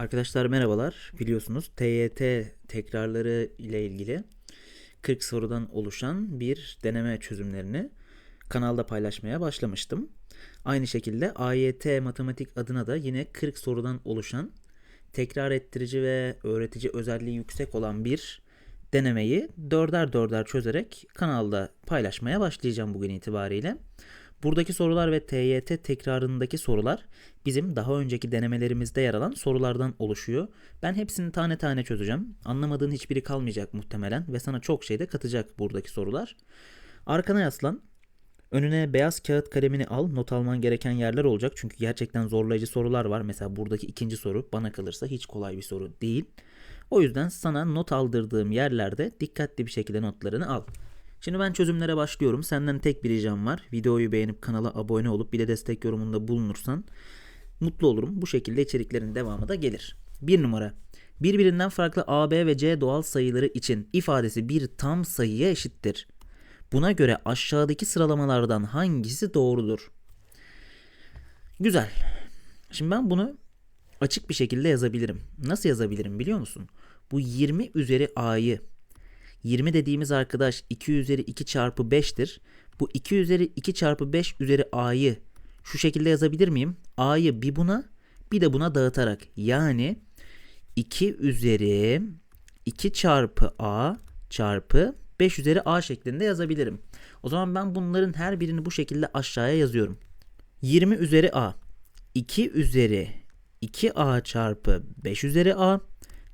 Arkadaşlar merhabalar. Biliyorsunuz TYT tekrarları ile ilgili 40 sorudan oluşan bir deneme çözümlerini kanalda paylaşmaya başlamıştım. Aynı şekilde AYT matematik adına da yine 40 sorudan oluşan tekrar ettirici ve öğretici özelliği yüksek olan bir denemeyi dörder dörder çözerek kanalda paylaşmaya başlayacağım bugün itibariyle. Buradaki sorular ve TYT tekrarındaki sorular bizim daha önceki denemelerimizde yer alan sorulardan oluşuyor. Ben hepsini tane tane çözeceğim. Anlamadığın hiçbiri kalmayacak muhtemelen ve sana çok şey de katacak buradaki sorular. Arkana yaslan. Önüne beyaz kağıt kalemini al. Not alman gereken yerler olacak. Çünkü gerçekten zorlayıcı sorular var. Mesela buradaki ikinci soru bana kalırsa hiç kolay bir soru değil. O yüzden sana not aldırdığım yerlerde dikkatli bir şekilde notlarını al. Şimdi ben çözümlere başlıyorum. Senden tek bir ricam var. Videoyu beğenip kanala abone olup bir de destek yorumunda bulunursan mutlu olurum. Bu şekilde içeriklerin devamı da gelir. Bir numara. Birbirinden farklı A, B ve C doğal sayıları için ifadesi bir tam sayıya eşittir. Buna göre aşağıdaki sıralamalardan hangisi doğrudur? Güzel. Şimdi ben bunu açık bir şekilde yazabilirim. Nasıl yazabilirim biliyor musun? Bu 20 üzeri A'yı 20 dediğimiz arkadaş 2 üzeri 2 çarpı 5'tir. Bu 2 üzeri 2 çarpı 5 üzeri A'yı şu şekilde yazabilir miyim? A'yı bir buna bir de buna dağıtarak. Yani 2 üzeri 2 çarpı A çarpı 5 üzeri A şeklinde yazabilirim. O zaman ben bunların her birini bu şekilde aşağıya yazıyorum. 20 üzeri A 2 üzeri 2A çarpı 5 üzeri A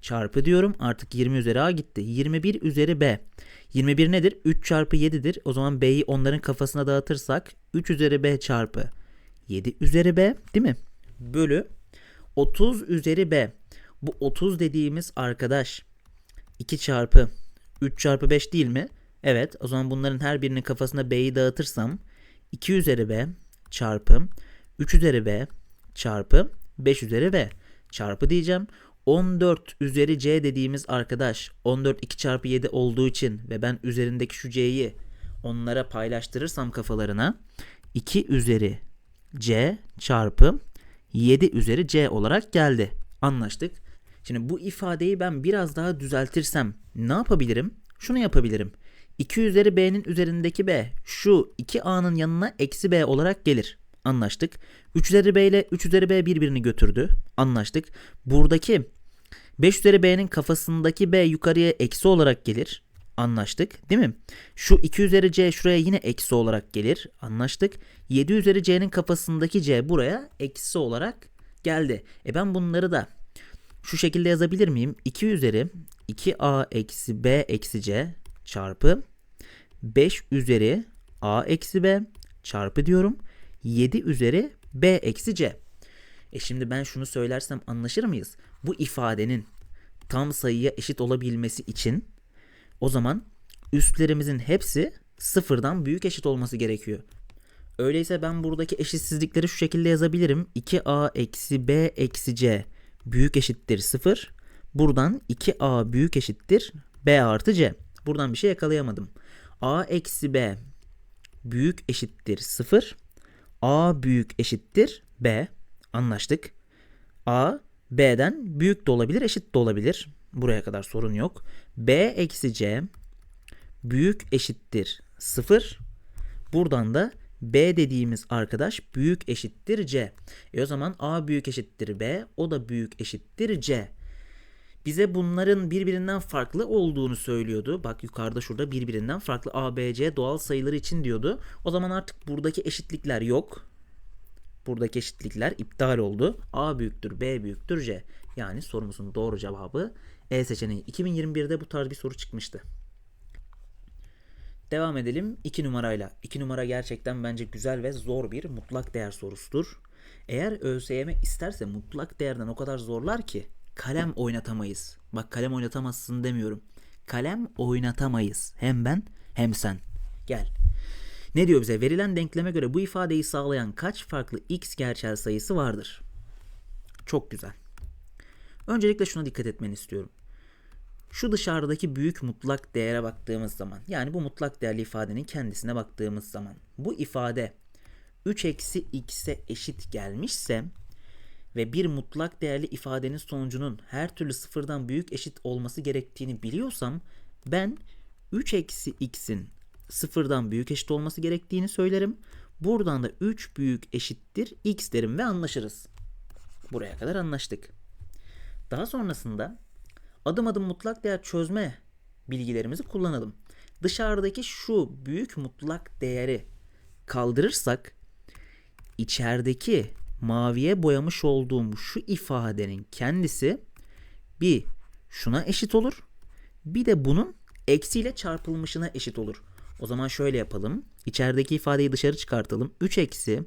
çarpı diyorum. Artık 20 üzeri A gitti. 21 üzeri B. 21 nedir? 3 çarpı 7'dir. O zaman B'yi onların kafasına dağıtırsak 3 üzeri B çarpı 7 üzeri B değil mi? Bölü 30 üzeri B. Bu 30 dediğimiz arkadaş 2 çarpı 3 çarpı 5 değil mi? Evet o zaman bunların her birinin kafasına B'yi dağıtırsam 2 üzeri B çarpı 3 üzeri B çarpı 5 üzeri B çarpı diyeceğim. 14 üzeri c dediğimiz arkadaş 14 2 çarpı 7 olduğu için ve ben üzerindeki şu c'yi onlara paylaştırırsam kafalarına 2 üzeri c çarpı 7 üzeri c olarak geldi. Anlaştık. Şimdi bu ifadeyi ben biraz daha düzeltirsem ne yapabilirim? Şunu yapabilirim. 2 üzeri b'nin üzerindeki b şu 2a'nın yanına eksi b olarak gelir. Anlaştık. 3 üzeri b ile 3 üzeri b birbirini götürdü. Anlaştık. Buradaki 5 üzeri b'nin kafasındaki b yukarıya eksi olarak gelir. Anlaştık değil mi? Şu 2 üzeri c şuraya yine eksi olarak gelir. Anlaştık. 7 üzeri c'nin kafasındaki c buraya eksi olarak geldi. E ben bunları da şu şekilde yazabilir miyim? 2 üzeri 2a eksi b eksi c çarpı 5 üzeri a eksi b çarpı diyorum. 7 üzeri b eksi c. E şimdi ben şunu söylersem anlaşır mıyız? Bu ifadenin tam sayıya eşit olabilmesi için o zaman üstlerimizin hepsi sıfırdan büyük eşit olması gerekiyor. Öyleyse ben buradaki eşitsizlikleri şu şekilde yazabilirim. 2a eksi b eksi c büyük eşittir 0. Buradan 2a büyük eşittir b artı c. Buradan bir şey yakalayamadım. a eksi b büyük eşittir 0. a büyük eşittir b. Anlaştık. A B'den büyük de olabilir, eşit de olabilir. Buraya kadar sorun yok. B eksi C büyük eşittir 0. Buradan da B dediğimiz arkadaş büyük eşittir C. E o zaman A büyük eşittir B, o da büyük eşittir C. Bize bunların birbirinden farklı olduğunu söylüyordu. Bak yukarıda şurada birbirinden farklı A, B, C doğal sayıları için diyordu. O zaman artık buradaki eşitlikler yok buradaki eşitlikler iptal oldu. A büyüktür, B büyüktür, C. Yani sorumuzun doğru cevabı E seçeneği. 2021'de bu tarz bir soru çıkmıştı. Devam edelim 2 numarayla. 2 numara gerçekten bence güzel ve zor bir mutlak değer sorusudur. Eğer ÖSYM isterse mutlak değerden o kadar zorlar ki kalem oynatamayız. Bak kalem oynatamazsın demiyorum. Kalem oynatamayız. Hem ben hem sen. Gel. Ne diyor bize? Verilen denkleme göre bu ifadeyi sağlayan kaç farklı x gerçel sayısı vardır? Çok güzel. Öncelikle şuna dikkat etmeni istiyorum. Şu dışarıdaki büyük mutlak değere baktığımız zaman yani bu mutlak değerli ifadenin kendisine baktığımız zaman bu ifade 3 eksi x'e eşit gelmişse ve bir mutlak değerli ifadenin sonucunun her türlü sıfırdan büyük eşit olması gerektiğini biliyorsam ben 3 eksi x'in sıfırdan büyük eşit olması gerektiğini söylerim. Buradan da 3 büyük eşittir x derim ve anlaşırız. Buraya kadar anlaştık. Daha sonrasında adım adım mutlak değer çözme bilgilerimizi kullanalım. Dışarıdaki şu büyük mutlak değeri kaldırırsak içerideki maviye boyamış olduğum şu ifadenin kendisi bir şuna eşit olur. Bir de bunun eksiyle çarpılmışına eşit olur. O zaman şöyle yapalım. İçerideki ifadeyi dışarı çıkartalım. 3 eksi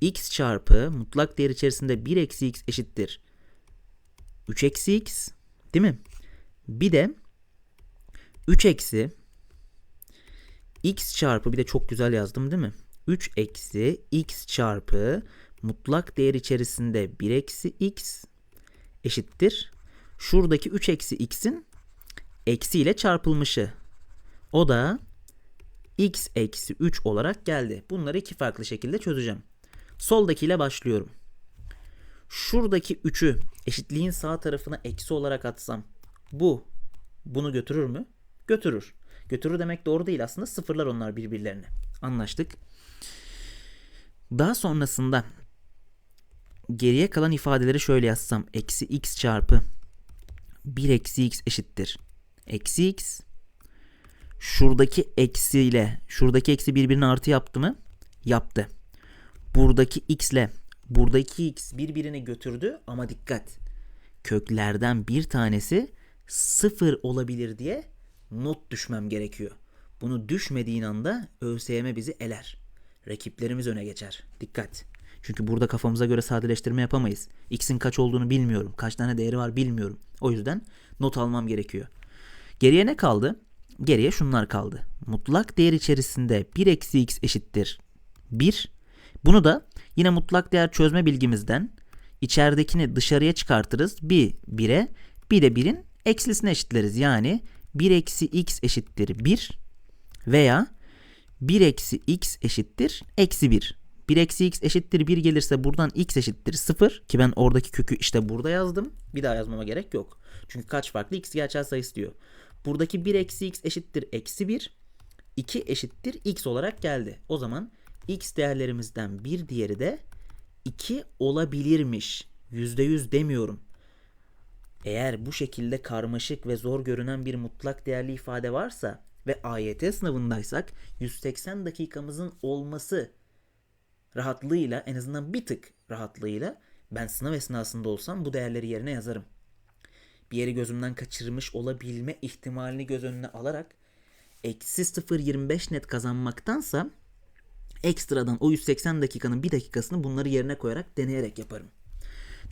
x çarpı mutlak değer içerisinde 1 eksi x eşittir. 3 eksi x değil mi? Bir de 3 eksi x çarpı bir de çok güzel yazdım değil mi? 3 eksi x çarpı mutlak değer içerisinde 1 eksi x eşittir. Şuradaki 3 eksi x'in eksi ile çarpılmışı. O da x eksi 3 olarak geldi. Bunları iki farklı şekilde çözeceğim. Soldakiyle başlıyorum. Şuradaki 3'ü eşitliğin sağ tarafına eksi olarak atsam bu bunu götürür mü? Götürür. Götürür demek doğru değil aslında sıfırlar onlar birbirlerine. Anlaştık. Daha sonrasında geriye kalan ifadeleri şöyle yazsam. Eksi x çarpı 1 eksi x eşittir. Eksi x şuradaki eksi ile şuradaki eksi birbirine artı yaptı mı? Yaptı. Buradaki x ile buradaki x birbirini götürdü ama dikkat. Köklerden bir tanesi sıfır olabilir diye not düşmem gerekiyor. Bunu düşmediğin anda ÖSYM bizi eler. Rakiplerimiz öne geçer. Dikkat. Çünkü burada kafamıza göre sadeleştirme yapamayız. X'in kaç olduğunu bilmiyorum. Kaç tane değeri var bilmiyorum. O yüzden not almam gerekiyor. Geriye ne kaldı? Geriye şunlar kaldı. Mutlak değer içerisinde 1 eksi x eşittir 1. Bunu da yine mutlak değer çözme bilgimizden içeridekini dışarıya çıkartırız. Bir 1'e bir de 1'in eksilisine eşitleriz. Yani 1 eksi x eşittir 1 veya 1 eksi x eşittir eksi 1. 1 eksi x eşittir 1 gelirse buradan x eşittir 0 ki ben oradaki kökü işte burada yazdım. Bir daha yazmama gerek yok. Çünkü kaç farklı x gerçel sayısı diyor. Buradaki 1 eksi x eşittir eksi 1. 2 eşittir x olarak geldi. O zaman x değerlerimizden bir diğeri de 2 olabilirmiş. %100 demiyorum. Eğer bu şekilde karmaşık ve zor görünen bir mutlak değerli ifade varsa ve AYT sınavındaysak 180 dakikamızın olması rahatlığıyla en azından bir tık rahatlığıyla ben sınav esnasında olsam bu değerleri yerine yazarım. Bir yeri gözümden kaçırmış olabilme ihtimalini göz önüne alarak eksi 0.25 net kazanmaktansa ekstradan o 180 dakikanın bir dakikasını bunları yerine koyarak deneyerek yaparım.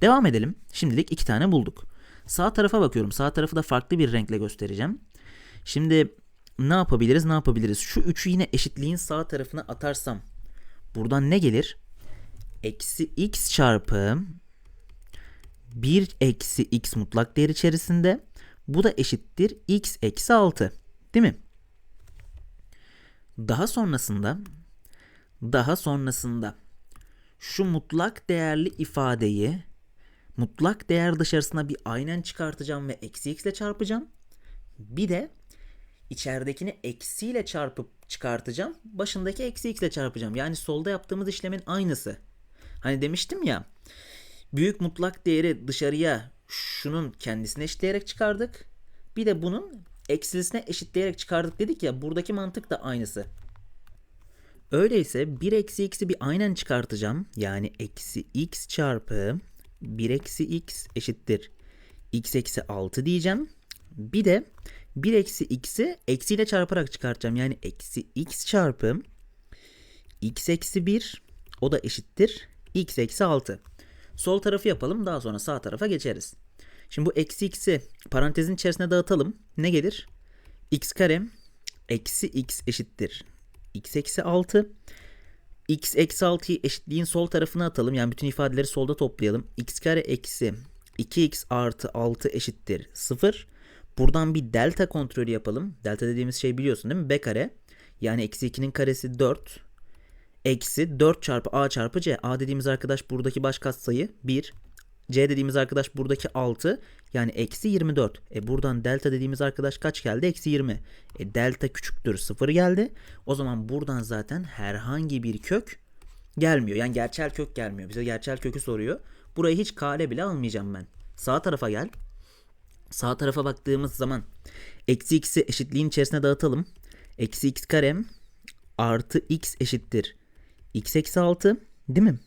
Devam edelim. Şimdilik iki tane bulduk. Sağ tarafa bakıyorum. Sağ tarafı da farklı bir renkle göstereceğim. Şimdi ne yapabiliriz ne yapabiliriz? Şu üçü yine eşitliğin sağ tarafına atarsam buradan ne gelir? Eksi x çarpı 1 eksi x mutlak değer içerisinde. Bu da eşittir x eksi 6. Değil mi? Daha sonrasında daha sonrasında şu mutlak değerli ifadeyi mutlak değer dışarısına bir aynen çıkartacağım ve eksi x ile çarpacağım. Bir de içeridekini eksiyle çarpıp çıkartacağım. Başındaki eksi x ile çarpacağım. Yani solda yaptığımız işlemin aynısı. Hani demiştim ya büyük mutlak değeri dışarıya şunun kendisine eşitleyerek çıkardık. Bir de bunun eksilisine eşitleyerek çıkardık dedik ya buradaki mantık da aynısı. Öyleyse 1 eksi x'i bir aynen çıkartacağım. Yani eksi x çarpı 1 eksi x eşittir x eksi 6 diyeceğim. Bir de 1 eksi x'i eksiyle çarparak çıkartacağım. Yani eksi x çarpı x eksi 1 o da eşittir x eksi 6. Sol tarafı yapalım daha sonra sağ tarafa geçeriz. Şimdi bu eksi x'i parantezin içerisine dağıtalım. Ne gelir? x kare eksi x eşittir x eksi 6. x eksi 6'yı eşitliğin sol tarafına atalım. Yani bütün ifadeleri solda toplayalım. x kare eksi 2x artı 6 eşittir 0. Buradan bir delta kontrolü yapalım. Delta dediğimiz şey biliyorsun değil mi? b kare. Yani eksi 2'nin karesi 4. Eksi 4 çarpı a çarpı c. a dediğimiz arkadaş buradaki baş katsayı 1. C dediğimiz arkadaş buradaki 6 yani eksi 24. E buradan delta dediğimiz arkadaş kaç geldi? Eksi 20. E delta küçüktür 0 geldi. O zaman buradan zaten herhangi bir kök gelmiyor. Yani gerçel kök gelmiyor. Bize gerçel kökü soruyor. Burayı hiç kale bile almayacağım ben. Sağ tarafa gel. Sağ tarafa baktığımız zaman eksi x'i eşitliğin içerisine dağıtalım. Eksi x kare artı x eşittir. X eksi 6 değil mi?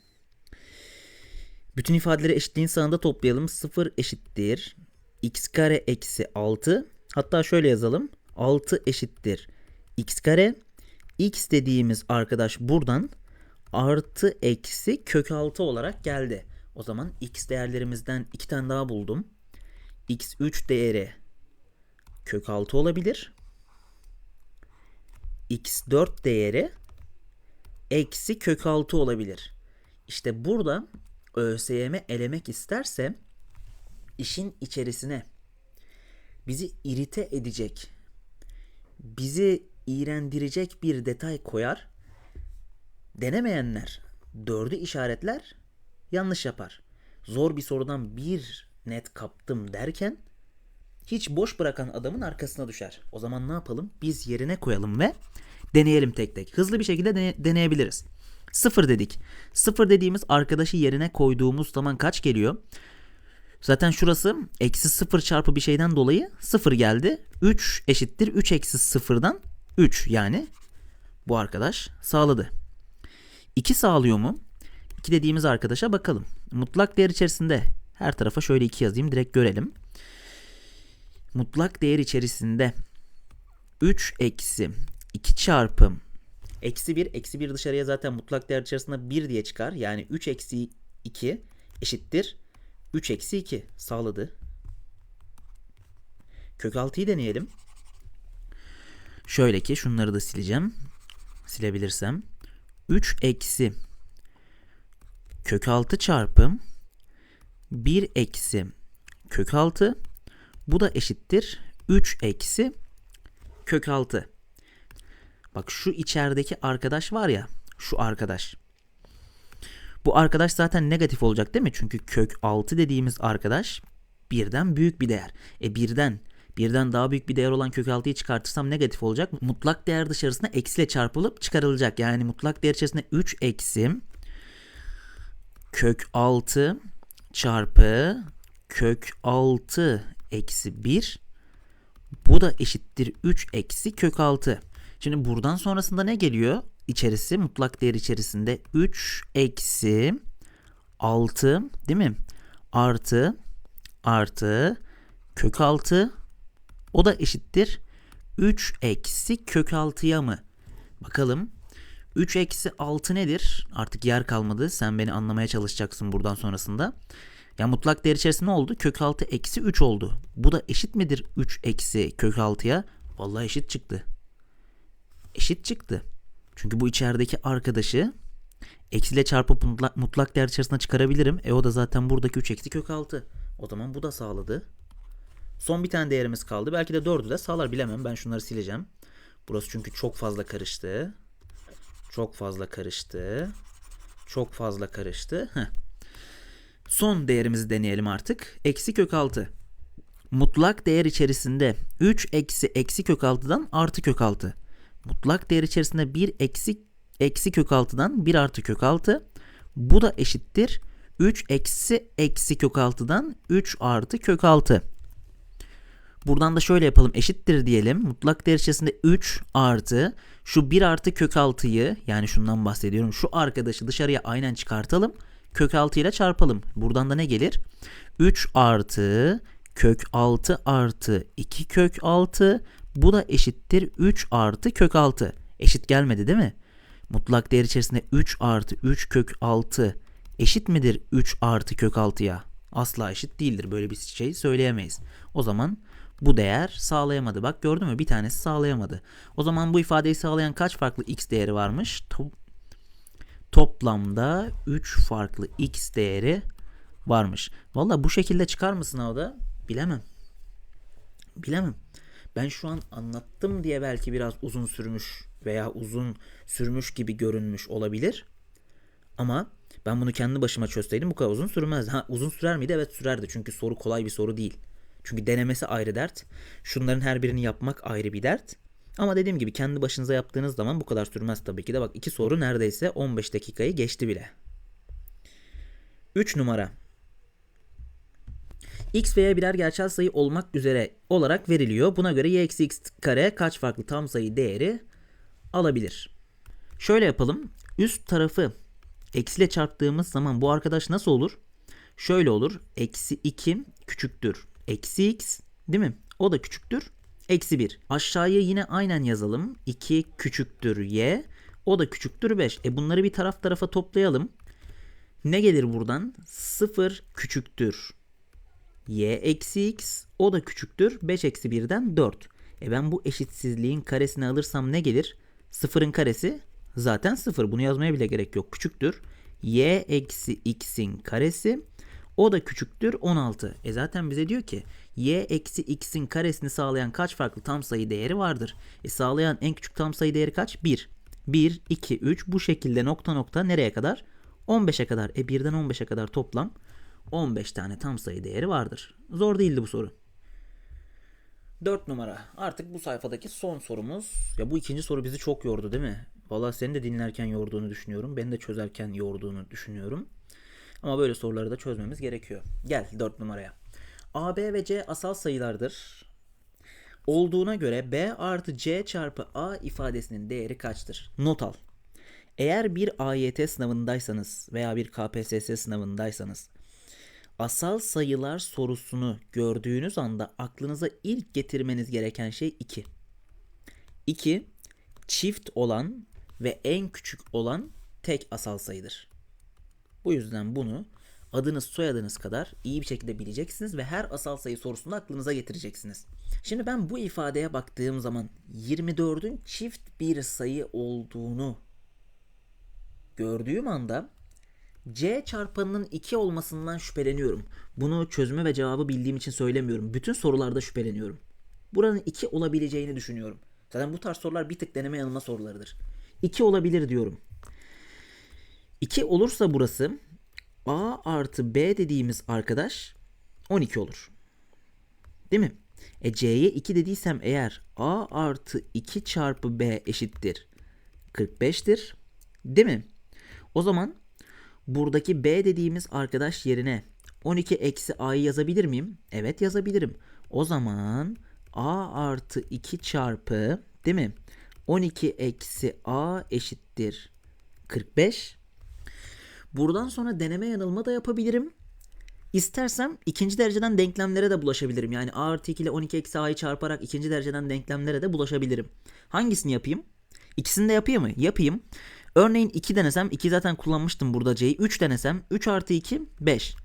Bütün ifadeleri eşitliğin sağında toplayalım. 0 eşittir. x kare eksi 6. Hatta şöyle yazalım. 6 eşittir. x kare. x dediğimiz arkadaş buradan artı eksi kök 6 olarak geldi. O zaman x değerlerimizden iki tane daha buldum. x3 değeri kök 6 olabilir. x4 değeri eksi kök 6 olabilir. İşte burada ÖSYM elemek isterse işin içerisine bizi irite edecek, bizi iğrendirecek bir detay koyar. Denemeyenler dördü işaretler yanlış yapar. Zor bir sorudan bir net kaptım derken hiç boş bırakan adamın arkasına düşer. O zaman ne yapalım? Biz yerine koyalım ve deneyelim tek tek. Hızlı bir şekilde dene- deneyebiliriz. Sıfır dedik. Sıfır dediğimiz arkadaşı yerine koyduğumuz zaman kaç geliyor? Zaten şurası eksi sıfır çarpı bir şeyden dolayı sıfır geldi. 3 eşittir 3 eksi sıfırdan 3 yani bu arkadaş sağladı. 2 sağlıyor mu? 2 dediğimiz arkadaşa bakalım. Mutlak değer içerisinde her tarafa şöyle 2 yazayım direkt görelim. Mutlak değer içerisinde 3 eksi 2 çarpı eksi 1 eksi 1 dışarıya zaten mutlak değer içerisinde 1 diye çıkar. Yani 3 eksi 2 eşittir 3 eksi 2 sağladı. Kök 6'yı deneyelim. Şöyle ki şunları da sileceğim. Silebilirsem. 3 eksi kök 6 çarpı 1 eksi kök 6 bu da eşittir 3 eksi kök 6. Bak şu içerideki arkadaş var ya şu arkadaş. Bu arkadaş zaten negatif olacak değil mi? Çünkü kök 6 dediğimiz arkadaş birden büyük bir değer. E birden birden daha büyük bir değer olan kök 6'yı çıkartırsam negatif olacak. Mutlak değer dışarısına eksiyle çarpılıp çıkarılacak. Yani mutlak değer içerisinde 3 eksi kök 6 çarpı kök 6 eksi 1 bu da eşittir 3 eksi kök 6. Şimdi buradan sonrasında ne geliyor? İçerisi mutlak değer içerisinde 3 eksi 6 değil mi? Artı artı kök 6 o da eşittir 3 eksi kök 6'ya mı? Bakalım 3 eksi 6 nedir? Artık yer kalmadı. Sen beni anlamaya çalışacaksın buradan sonrasında. Ya mutlak değer içerisinde ne oldu? Kök 6 eksi 3 oldu. Bu da eşit midir 3 eksi kök 6'ya? Vallahi eşit çıktı. Eşit çıktı. Çünkü bu içerideki arkadaşı eksiyle çarpıp mutlak, değer içerisine çıkarabilirim. E o da zaten buradaki 3 eksi kök 6. O zaman bu da sağladı. Son bir tane değerimiz kaldı. Belki de 4'ü de sağlar bilemem. Ben şunları sileceğim. Burası çünkü çok fazla karıştı. Çok fazla karıştı. Çok fazla karıştı. Heh. Son değerimizi deneyelim artık. Eksi kök 6. Mutlak değer içerisinde 3 eksi eksi kök 6'dan artı kök 6. Mutlak değer içerisinde 1 eksi eksi kök 6'dan 1 artı kök 6. Bu da eşittir 3 eksi eksi kök 6'dan 3 artı kök 6. Buradan da şöyle yapalım eşittir diyelim. Mutlak değer içerisinde 3 artı şu 1 artı kök 6'yı yani şundan bahsediyorum. Şu arkadaşı dışarıya aynen çıkartalım. Kök 6 ile çarpalım. Buradan da ne gelir? 3 artı kök 6 artı 2 kök 6 bu da eşittir 3 artı kök 6. Eşit gelmedi değil mi? Mutlak değer içerisinde 3 artı 3 kök 6 eşit midir 3 artı kök 6'ya? Asla eşit değildir. Böyle bir şey söyleyemeyiz. O zaman bu değer sağlayamadı. Bak gördün mü? Bir tanesi sağlayamadı. O zaman bu ifadeyi sağlayan kaç farklı x değeri varmış? To- toplamda 3 farklı x değeri varmış. Valla bu şekilde çıkar mı sınavda? Bilemem. Bilemem. Ben şu an anlattım diye belki biraz uzun sürmüş veya uzun sürmüş gibi görünmüş olabilir. Ama ben bunu kendi başıma çözseydim bu kadar uzun sürmezdi. Ha uzun sürer miydi? Evet sürerdi. Çünkü soru kolay bir soru değil. Çünkü denemesi ayrı dert. Şunların her birini yapmak ayrı bir dert. Ama dediğim gibi kendi başınıza yaptığınız zaman bu kadar sürmez tabii ki de. Bak iki soru neredeyse 15 dakikayı geçti bile. 3 numara. X veya birer gerçel sayı olmak üzere olarak veriliyor. Buna göre y eksi x kare kaç farklı tam sayı değeri alabilir? Şöyle yapalım. Üst tarafı eksiyle çarptığımız zaman bu arkadaş nasıl olur? Şöyle olur. Eksi 2 küçüktür. Eksi x değil mi? O da küçüktür. Eksi 1. Aşağıya yine aynen yazalım. 2 küçüktür y. O da küçüktür 5. E bunları bir taraf tarafa toplayalım. Ne gelir buradan? 0 küçüktür. Y eksi x. O da küçüktür. 5 eksi 1'den 4. E ben bu eşitsizliğin karesini alırsam ne gelir? 0'ın karesi zaten 0. Bunu yazmaya bile gerek yok. Küçüktür. y eksi x'in karesi. O da küçüktür 16. E zaten bize diyor ki y eksi x'in karesini sağlayan kaç farklı tam sayı değeri vardır? E sağlayan en küçük tam sayı değeri kaç? 1. 1, 2, 3 bu şekilde nokta nokta nereye kadar? 15'e kadar. E 1'den 15'e kadar toplam 15 tane tam sayı değeri vardır. Zor değildi bu soru. 4 numara. Artık bu sayfadaki son sorumuz. Ya bu ikinci soru bizi çok yordu değil mi? Valla seni de dinlerken yorduğunu düşünüyorum. Beni de çözerken yorduğunu düşünüyorum. Ama böyle soruları da çözmemiz gerekiyor. Gel 4 numaraya. A, B ve C asal sayılardır. Olduğuna göre B artı C çarpı A ifadesinin değeri kaçtır? Not al. Eğer bir AYT sınavındaysanız veya bir KPSS sınavındaysanız asal sayılar sorusunu gördüğünüz anda aklınıza ilk getirmeniz gereken şey 2. 2 çift olan ve en küçük olan tek asal sayıdır. Bu yüzden bunu adınız soyadınız kadar iyi bir şekilde bileceksiniz ve her asal sayı sorusunu aklınıza getireceksiniz. Şimdi ben bu ifadeye baktığım zaman 24'ün çift bir sayı olduğunu gördüğüm anda C çarpanının 2 olmasından şüpheleniyorum. Bunu çözümü ve cevabı bildiğim için söylemiyorum. Bütün sorularda şüpheleniyorum. Buranın 2 olabileceğini düşünüyorum. Zaten bu tarz sorular bir tık deneme yanılma sorularıdır. 2 olabilir diyorum. 2 olursa burası A artı B dediğimiz arkadaş 12 olur. Değil mi? E C'ye 2 dediysem eğer A artı 2 çarpı B eşittir 45'tir. Değil mi? O zaman buradaki B dediğimiz arkadaş yerine 12 eksi A'yı yazabilir miyim? Evet yazabilirim. O zaman A artı 2 çarpı değil mi? 12 eksi A eşittir 45. Buradan sonra deneme yanılma da yapabilirim. İstersem ikinci dereceden denklemlere de bulaşabilirim. Yani a artı 2 ile 12 eksi a'yı çarparak ikinci dereceden denklemlere de bulaşabilirim. Hangisini yapayım? İkisini de yapayım mı? Yapayım. Örneğin 2 denesem 2 zaten kullanmıştım burada c'yi. 3 denesem 3 artı 2 5.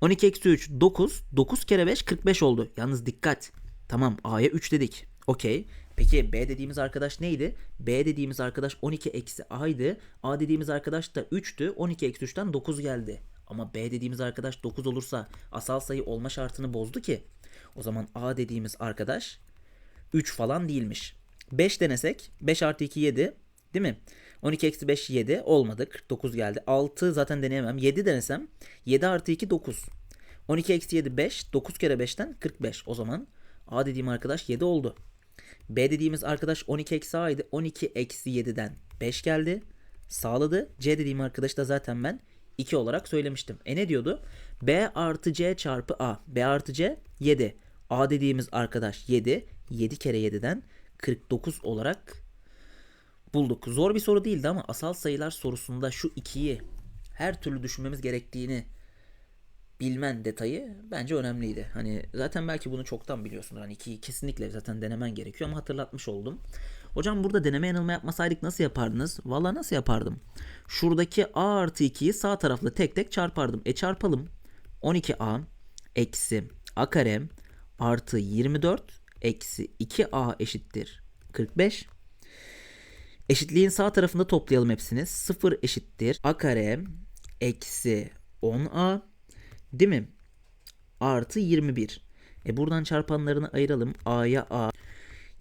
12 eksi 3 9. 9 kere 5 45 oldu. Yalnız dikkat. Tamam a'ya 3 dedik. Okey. Peki B dediğimiz arkadaş neydi? B dediğimiz arkadaş 12 eksi A'ydı. A dediğimiz arkadaş da 3'tü. 12 eksi 3'ten 9 geldi. Ama B dediğimiz arkadaş 9 olursa asal sayı olma şartını bozdu ki. O zaman A dediğimiz arkadaş 3 falan değilmiş. 5 denesek 5 artı 2 7 değil mi? 12 eksi 5 7 olmadı. 49 geldi. 6 zaten deneyemem. 7 denesem 7 artı 2 9. 12 eksi 7 5. 9 kere 5'ten 45. O zaman A dediğim arkadaş 7 oldu. B dediğimiz arkadaş 12 eksi A idi. 12 eksi 7'den 5 geldi. Sağladı. C dediğim arkadaş da zaten ben 2 olarak söylemiştim. E ne diyordu? B artı C çarpı A. B artı C 7. A dediğimiz arkadaş 7. 7 kere 7'den 49 olarak bulduk. Zor bir soru değildi ama asal sayılar sorusunda şu 2'yi her türlü düşünmemiz gerektiğini bilmen detayı bence önemliydi. Hani zaten belki bunu çoktan biliyorsun. Hani ki kesinlikle zaten denemen gerekiyor ama hatırlatmış oldum. Hocam burada deneme yanılma yapmasaydık nasıl yapardınız? Valla nasıl yapardım? Şuradaki a artı 2'yi sağ tarafla tek tek çarpardım. E çarpalım. 12a eksi a kare artı 24 eksi 2a eşittir 45. Eşitliğin sağ tarafında toplayalım hepsini. 0 eşittir a kare eksi 10a Değil mi? Artı 21. E buradan çarpanlarını ayıralım. A'ya A.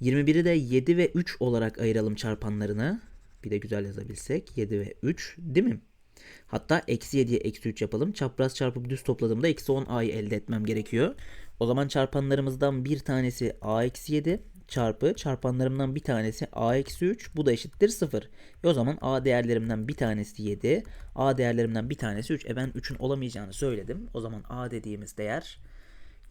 21'i de 7 ve 3 olarak ayıralım çarpanlarını. Bir de güzel yazabilsek. 7 ve 3. Değil mi? Hatta eksi 7'ye eksi 3 yapalım. Çapraz çarpıp düz topladığımda eksi 10 a'yı elde etmem gerekiyor. O zaman çarpanlarımızdan bir tanesi a eksi 7 çarpı çarpanlarımdan bir tanesi a eksi 3 bu da eşittir 0. E o zaman a değerlerimden bir tanesi 7 a değerlerimden bir tanesi 3. E ben 3'ün olamayacağını söyledim. O zaman a dediğimiz değer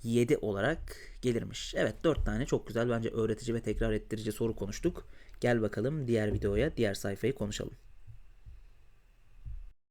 7 olarak gelirmiş. Evet 4 tane çok güzel bence öğretici ve tekrar ettirici soru konuştuk. Gel bakalım diğer videoya diğer sayfayı konuşalım.